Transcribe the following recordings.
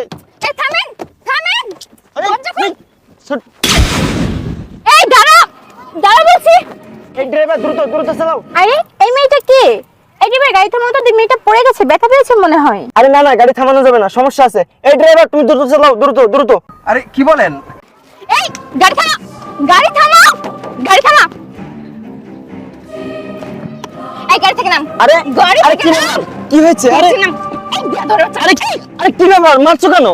এই থামেন থামেন। আরে, লজ্জা করে- এই, ছোট- এই দাঁড়া দাঁড়া বলছি। এই ড্রাইভার দ্রুত দ্রুত চালাও। আরে এই মেয়েটা কে? এই ড্রাইভার গাড়ি থামানো তো মেয়েটা পড়ে গেছে ব্যথা পেয়েছে মনে হয়। আরে না না গাড়ি থামানো যাবে না সমস্যা আছে। এই ড্রাইভার তুমি দ্রুত চালাও দ্রুত দ্রুত। আরে কি বলেন? এই গাড়ি থামা গাড়ি থামা গাড়ি থামা এই গাড়ি থেকে নাম। আরে গাড়ি থেকে নাম। কি হয়েছে? আরে আরে কি? আরে কি ব্যাপার? মারছো কেন?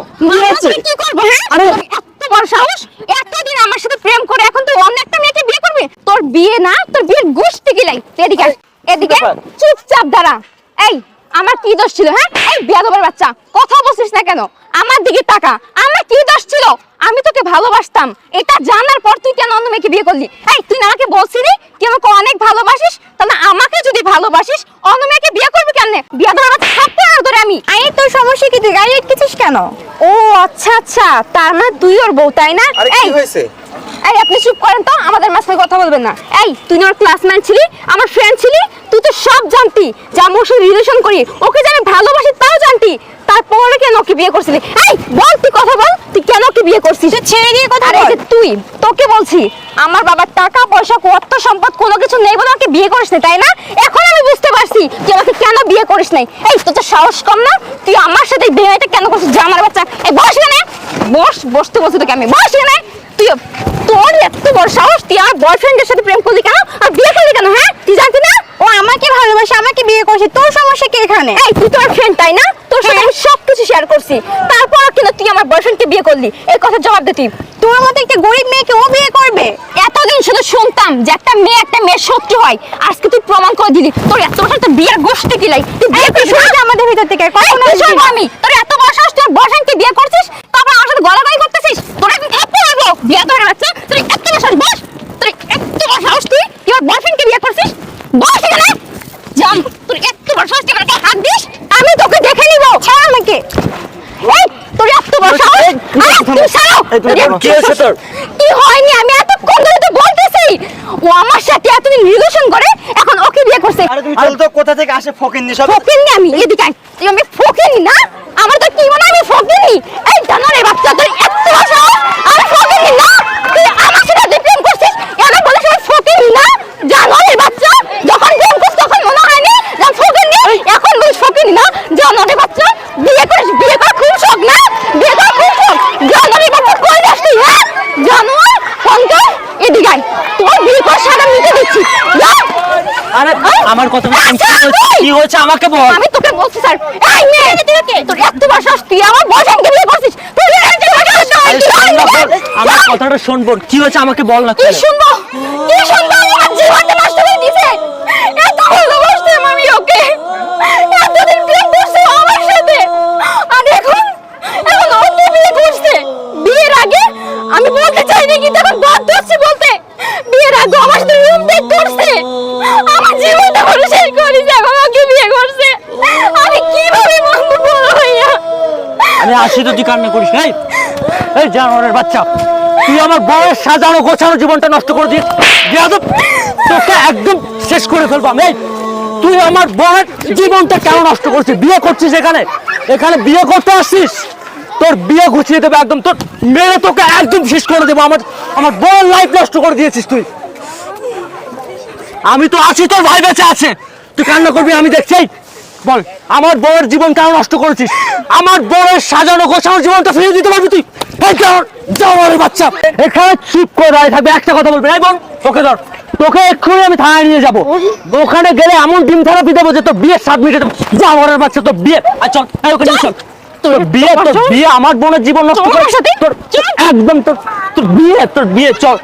কি করব হ্যাঁ? আরে- এত বড় সাহস? এতদিন আমার সাথে প্রেম করে এখন তুই অন্য একটা মেয়েকে বিয়ে করবি? তোর বিয়ে না তোর বিয়ের গোষ্ঠী গিলাই এদিকে এদিকে চুপচাপ দাঁড়া। এই আমার কি দোষ ছিল হ্যাঁ? এই বিয়াদবের বাচ্চা কথা বলছিস না কেন? আমার দিকে তাকা। আমার কি দোষ ছিল? আমি তোকে ভালোবাসতাম। এটা জানার পর তুই কেন অন্য মেয়েকে বিয়ে করলি? এই তুই না আমাকে বলছিলি আমাকে অনেক ভালোবাসিস? তাহলে আমাকে যদি ভালোবাসিস অন্য মেয়েকে বিয়ে করবি কেমনে? বিয়াদবের বাচ্চা আর ধরে আমি। এই তোর সমস্যা কি? তুই গাড়ি আটকেছিস কেন? ও আচ্ছা আচ্ছা। তার মানে তুই ওর বউ তাই না? আরে এই কি হয়েছে? এই আপনি চুপ করেন তো আমাদের মাঝখানে কথা বলবেন না। এই তুই না ওর ক্লাসমেট ছিলি? আমার ফ্রেন্ড ছিলি? তুই তো সব জানতি। যে আমি ওর সাথে রিলেশন করি ওকে যে আমি ভালোবাসি তাও জানতি। তারপরে কেন ওকে বিয়ে করছিলি? এই বল তুই কথা বল। তুই কেন ওকে বিয়ে করছিস? ছেড়ে দিয়ে কথা বল। তুই তোকে বলছি আমার বাবার টাকা পয়সা কত সম্পদ কোনো কিছু নেই বলে আমাকে বিয়ে করিস তাই না? এখন আমি বুঝতে পারছি কেন বিয়ে করিস নাই। এই তোর তো সাহস কম না? তুই আমার সাথে বিয়েটা কেন করছিস? জামার বাচ্চা। এই বস এখানে। বস বসতে বসে তোকে আমি। বস এখানে। তুই তোর এত বড় সাহস তুই আমার বয়ফ্রেন্ডের সাথে প্রেম করলি কেন? আর বিয়ে করলি কেন হ্যাঁ? তুই জানতি না? ও আমাকে ভালোবাসে আমাকে বিয়ে করছে। তোর সমস্যা কি এখানে? এই তুই তোর ফ্রেন্ড তাই না? তোর সাথে আমি সব কিছু শেয়ার করছি তুই আমার বয়ফ্রেন্ডকে বিয়ে করলি? এই কথা জবাব দে তুই। তোর মতো একটা গরিব মেয়েকে ও বিয়ে করবে? এতদিন শুধু শুনতাম যে একটা মেয়ে একটা মেয়ের শত্রু হয়। আজকে তুই প্রমাণ করে দিলি। তোর এত বছর তো বিয়ের গোষ্ঠী কিলাই তুই বিয়ে করে শুনে আমাদের ভিতর থেকে কখনো শুনব আমি। তোর এত বয়স তুই বয়ফ্রেন্ডকে বিয়ে করছিস? তারপর আমার সাথে গলাগলি করতেছিস তোর একদিন থাপ্পড় মারবো বিয়ে ধরে বাচ্চা তুই এত বড় সাহস বস তুই এত বড় সাহস তুই তুই আমার বয়ফ্রেন্ডকে বিয়ে করছিস বস এখানে জান তুই এত বড় সাহস তুই আমার গায়ে হাত দিস আমি তোকে দেখে নিব ছাড় আমাকে এই তোর এত বড় সাহস এই, তুমি আরে, থামো। তুই ছাড়ো এই, তুমি থামো। কি হয়েছে তোর? কি হয়নি? আমি এতক্ষণ ধরে তো বলতেছি। ও আমার সাথে এতদিন রিলেশন করে এখন ওকে বিয়ে করছে। আরে তুমি চল তো কোথা থেকে আসে ফকিন্নি সব? ফকিনি আমি এদিকে আয়। তুই আমি ফকিনি না? আমার তো কি মনে আমি ফকিনি এই জানোরে বাচ্চা তুই এত বড় আমি ফকিনি না? তুই আমার সাথে যে প্রেম করছিস? এরা বলে ফকিনি না? জানোরে বাচ্চা যখন প্রেম করছিস তখন মনে হয়নি যে আমি ফকিনি এখন বলিস ফকিনি না? জানোরে বাচ্চা বিয়ে করিস বিয়ে করা খুব শখ না বিয়ে করা খুব শখ জানোরে বাচ্চা কই যাস তুই হ্যাঁ জানোয়ার ফোন কর এদিকে আয়। তোর বিয়ে করার সাথে মিটে দিচ্ছি। আরে আমার কথা আচ্ছা, কি হয়েছে? আমাকে বল। আমি তোকে বলছি স্যার। এই মেয়ে তোর এত বড় তুই আমার বয়ফ্রেন্ডকে বিয়ে করছিস? তুই শোন কথাটা শোনবো কি হয়েছে? আমাকে বল না কি শুনব? কি শুনব? করছে। আমি কীভাবে বলো ভাইয়া? আসি তো তুই কান্না করিস নাই এই। জানোয়ারের বাচ্চা তুই আমার সাজানো গোছানো জীবনটা নষ্ট করে দিস। বেয়াদব, তোকে একদম শেষ করে ফেলব আমি তুই আমার জীবনটা কেন নষ্ট করছিস? বিয়ে করছিস এখানে? এখানে বিয়ে করতে আসছিস? তোর বিয়ে গুছিয়ে দেবে একদম তোর মেরে তোকে একদম শেষ করে দেবো। আমার আমার বউয়ের লাইফ নষ্ট করে দিয়েছিস তুই। আমি তো আছি তোর ভাই বেঁচে আছে। তুই কান্না করবি আমি দেখছি। বল আমার বউয়ের জীবন কেন নষ্ট করেছিস? আমার বউয়ের সাজানো গোছানো জীবনটা ফিরে দিতে পারবি তুই। এই বাচ্চা। এখানে চুপ করে দাঁড়িয়ে থাকবে একটা কথা বলবি। বোন তোকে ধর। তোকে এক্ষুনি আমি থানায় নিয়ে যাব। ওখানে গেলে এমন ডিম থেরাপি দেবো যে তোর বিয়ের মিটে দেবো যাওয়ার বাচ্চা তোর বিয়ে আর চল ওখানে চল। তোর বিয়ে তোর বিয়ে আমার বোনের জীবন নষ্ট তোর করে সাথে? তোর একদম তোর তোর বিয়ে তোর বিয়ে চল।